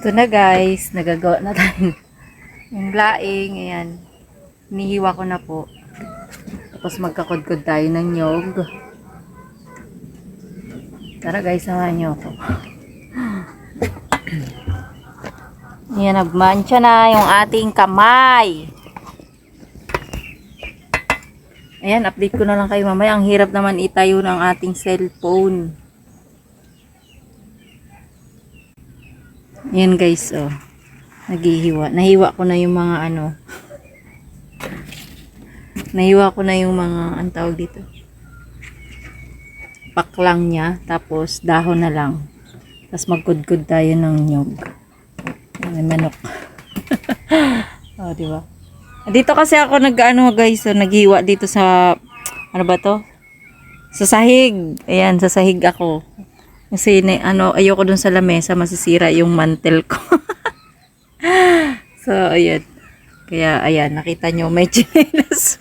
Ito na guys, nagagawa na tayo. Yung laing, ayan. Nihiwa ko na po. Tapos magkakudkod tayo ng nyog. Tara guys, samahan niyo ako. Ayan, nagmancha na yung ating kamay. Ayan, update ko na lang kayo mamaya. Ang hirap naman itayo ng ating cellphone. Ayan guys, oh. Naghihiwa. Nahiwa ko na yung mga ano. Nahiwa ko na yung mga, ang tawag dito. Paklang niya. Tapos, dahon na lang. Tapos, magkudkod tayo ng nyog. May manok. oh, di ba? Dito kasi ako nag-ano guys, so, naghiwa dito sa, ano ba to? Sa sahig. Ayan, sa sahig ako. Kasi na, ano, ayoko dun sa lamesa, masisira yung mantel ko. so, ayan. Kaya, ayan, nakita nyo, may chinelas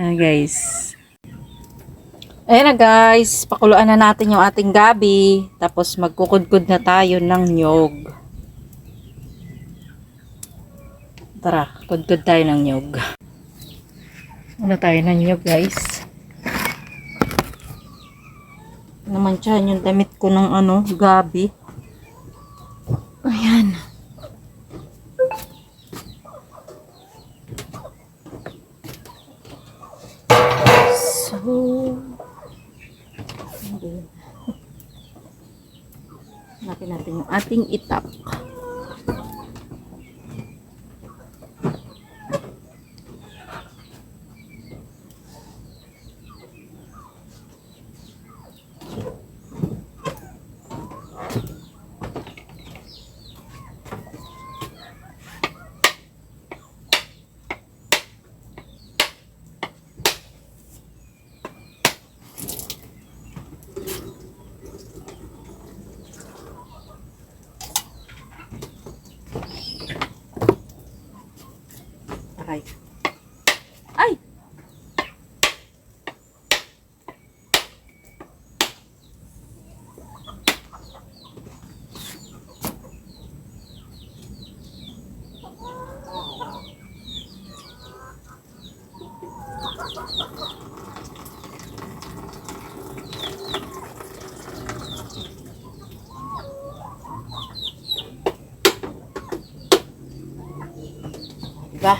ah, guys. Ayan na guys, pakuluan na natin yung ating gabi. Tapos magkukudkod na tayo ng nyog. Tara, kudkod tayo ng nyog. Ano tayo ng nyog guys? Namansyahan yung damit ko ng ano, gabi. Ayan. So. Hanapin natin yung ating itap. Aray. Ay! Diba?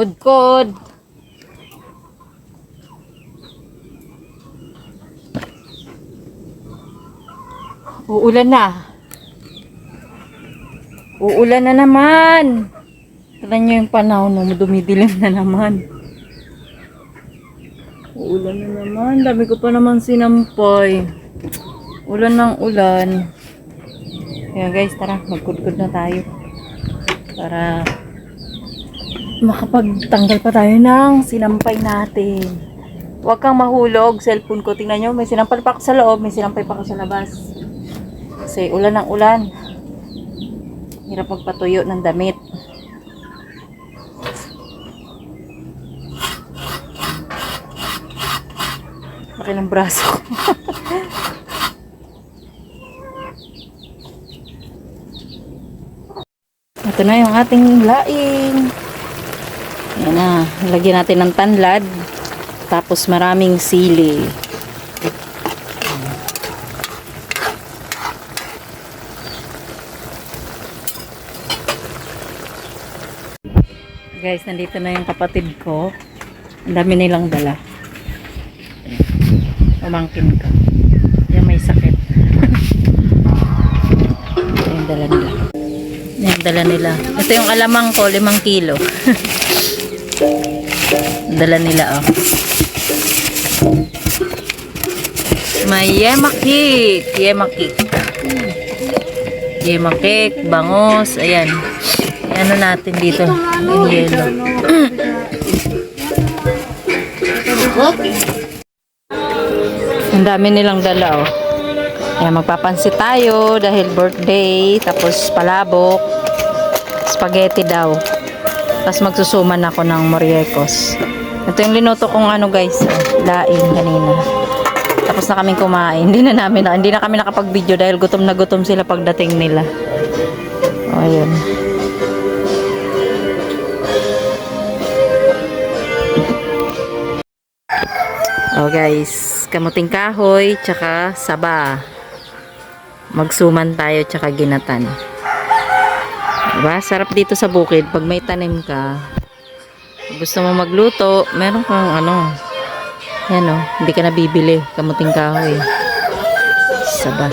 Kod-kod. Uulan na. Uulan na naman. Tignan nyo yung panahon no, dumidilim na naman. Uulan na naman. Dami ko pa naman sinampay. Ulan ng ulan. Kaya guys, tara, magkudkod na tayo. Para makapagtanggal pa tayo ng sinampay natin. Huwag kang mahulog, cellphone ko. Tingnan nyo, may sinampay pa ako sa loob, may sinampay pa ako sa labas. Kasi ulan ng ulan. Hirap magpatuyo ng damit. Laki ng braso. Ito na yung ating laing. Yan na. Lagyan natin ng tanlad. Tapos maraming sili. Guys, nandito na yung kapatid ko. Ang dami nilang dala. Pamangkin ko. Yung may sakit. Yung dala nila. Yan, dala nila. Ito yung alamang ko, limang kilo. dala nila, oh. May yema cake. Yema cake. Yema cake, bangos, ayan. Ano natin dito? Yung yelo. Ang dami nilang dala, oh. Ayan, magpapansit tayo dahil birthday, tapos palabok, spaghetti daw. Tapos magsusuman ako ng moriekos. Ito yung linuto kong ano guys, oh, laing kanina. Tapos na kaming kumain. Hindi na namin, hindi na kami nakapag-video dahil gutom na gutom sila pagdating nila. O, ayun. Oh guys, kamuting kahoy, tsaka saba. Magsuman tayo, tsaka ginatan. Diba? Sarap dito sa bukid. Pag may tanim ka, gusto mo magluto, meron kang ano, yan o, hindi ka nabibili. Kamuting kahoy. Saba.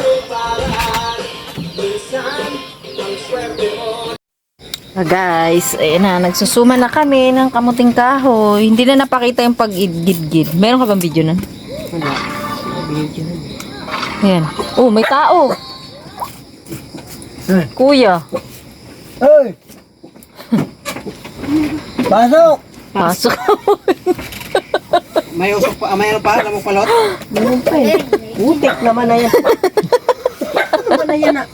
Ah, guys, ayun na, nagsusuma na kami ng kamuting kahoy. Hindi na napakita yung pag-gid-gid. Meron ka bang video nun? Wala. Video. Ayan. Oh, may tao. Eh. Kuya. Hoy! Pasok! Pasok. May usok pa, may ano pa, lamok palot? Meron pa eh. Utik naman na yan. Ano naman na yan ah?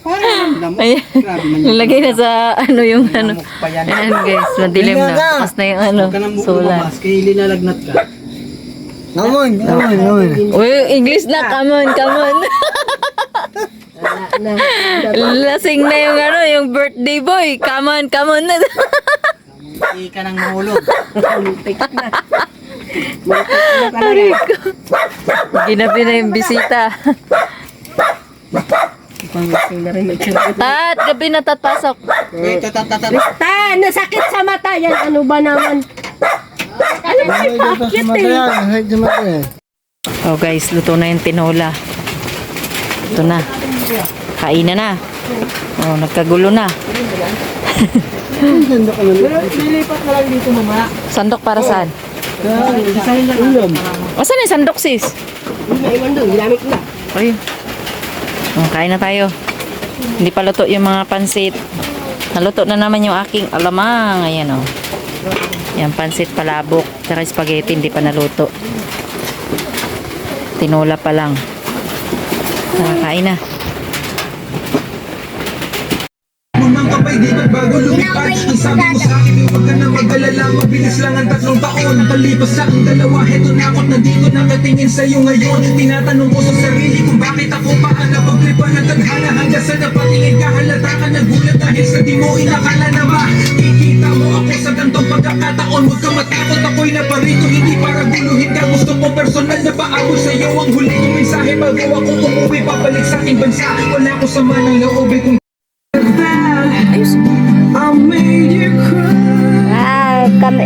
Parang lamok. Ayan. Grabe man yun. Nilagay na sa ano yung ano. Lamok pa yan. Ayan guys, madilim na. Tapos na yung ano, Huwag ka nang sulat. bumabas, kaya linalagnat ka. Naman, naman, naman. Uy, English na, come on, come on. Na, Lasing na yung ano, yung birthday boy. Come on, come on na. Hindi ka nang mahulog. utik na. Utik na talaga. Ginabi na yung bisita. Pangising na rin may kinagot. Tat, gabi na tat pasok. Eh, tatatat. Ta, nasakit sa mata yan. Ano ba naman? Ano ba yung pakit eh? Oh guys, luto na yung tinola. Ito na. Kainan na. Oh, nagkagulo na. Lilipat na lang dito mamaya. Sandok para saan? Ulam. Asan yung sandok sis? Na iwan doon. Ginamit na. Ay. Oh, kain na tayo. Hindi pa luto yung mga pansit. Naluto na naman yung aking alamang. Ayan oh. Yan, pansit palabok. Tsaka spaghetti, hindi pa naluto. Tinola pa lang. Ah, kain na. Mamang kapay di ba't bago lumipad Ang sabi mo sa akin yung wag ka na mag-alala. Mabilis lang ang tatlong taon. Nakalipas sa ang dalawa. Heto na ako't nandito nakatingin sa'yo ngayon. Tinatanong ko sa sarili kung bakit ako pa ang napagtripan ng tadhana Hanggang sa napatingin ka. Halata ka nagulat Dahil sa di mo inakala na ba Kikita mo ako sa gantong pagkakataon. Huwag ka matakot ako'y naparito. Hindi para guluhin ka. Gusto ko personal na paabot sa'yo. Ang huli kong mensahe Bago ako umuwi. Papalik sa aking bansa. Wala ko sama ng loob. Eh, kung kami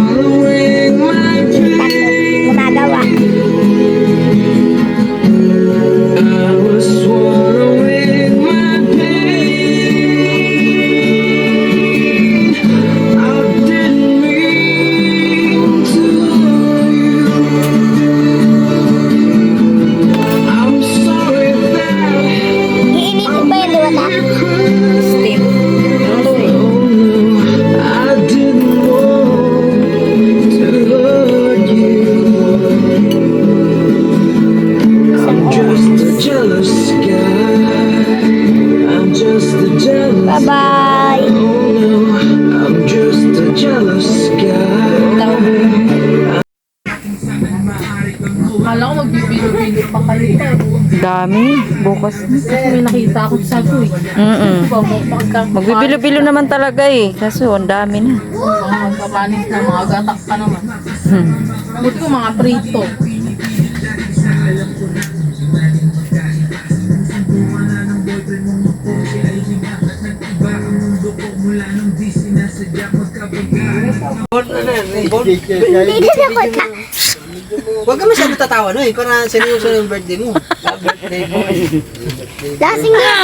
Mama ko. following Bukas. Kasi may nakita ako sa ko eh. Magka, Magbibilo-bilo naman talaga eh. Kaso, ang dami na. mga magpapanis na mga gatak pa naman. Hmm. Buti ko mga prito. Hindi na ako. Huwag ka masyado tatawa, no? Eh. Para seryoso yung birthday mo. birthday boy. Lasing na.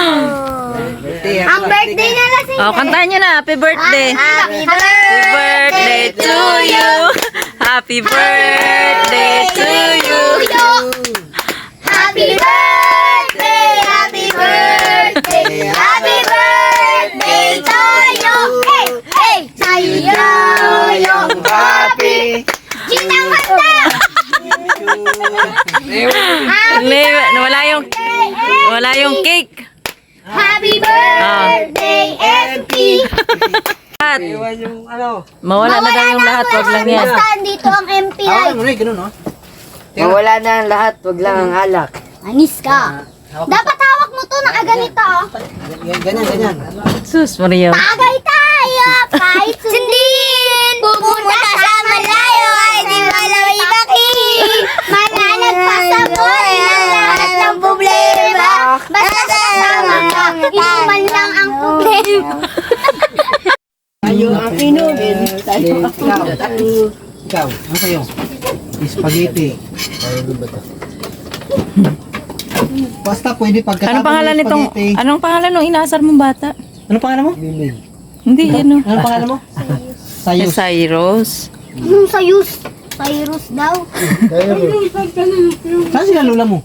Birthday, Ang birthday na lasing. Oh, kantahan nyo na. Happy birthday. Happy birthday to you. Happy birthday to you. Happy birthday, happy birthday, happy birthday to you. Hey, hey, tayo yung happy. Ginang handa. May, wala yung, wala yung cake. Happy birthday, MP. Lahat. Iwan yung ano. Mawala na daw yung lahat. Wag lang yan. Basta andito ang MP. Hawakan mo na eh, ganun, no? Mawala na ang lahat, wag lang ang alak. Anis ka. Dapat hawak mo to, nakaganito. oh. Ganyan, ganyan, ganyan. Sus, Maria. Tagay tayo, kahit sundin. Pupunta sa malayo ay di malaway baki. Malalagpasabot ng lahat ng problema. Basta kasama ka, inuman lang ang Tayo ang inumin. Tayo Ikaw, ano sa'yo? Spaghetti. Basta pwede pagkatapos Anong pangalan ng nitong, spaghetti. anong pangalan nung inaasar mong bata? Anong pangalan mo? Hindi, ano. Anong pangalan mo? Sayos. Cyrus. Anong sayus? Cyrus daw. Saan sila lula mo?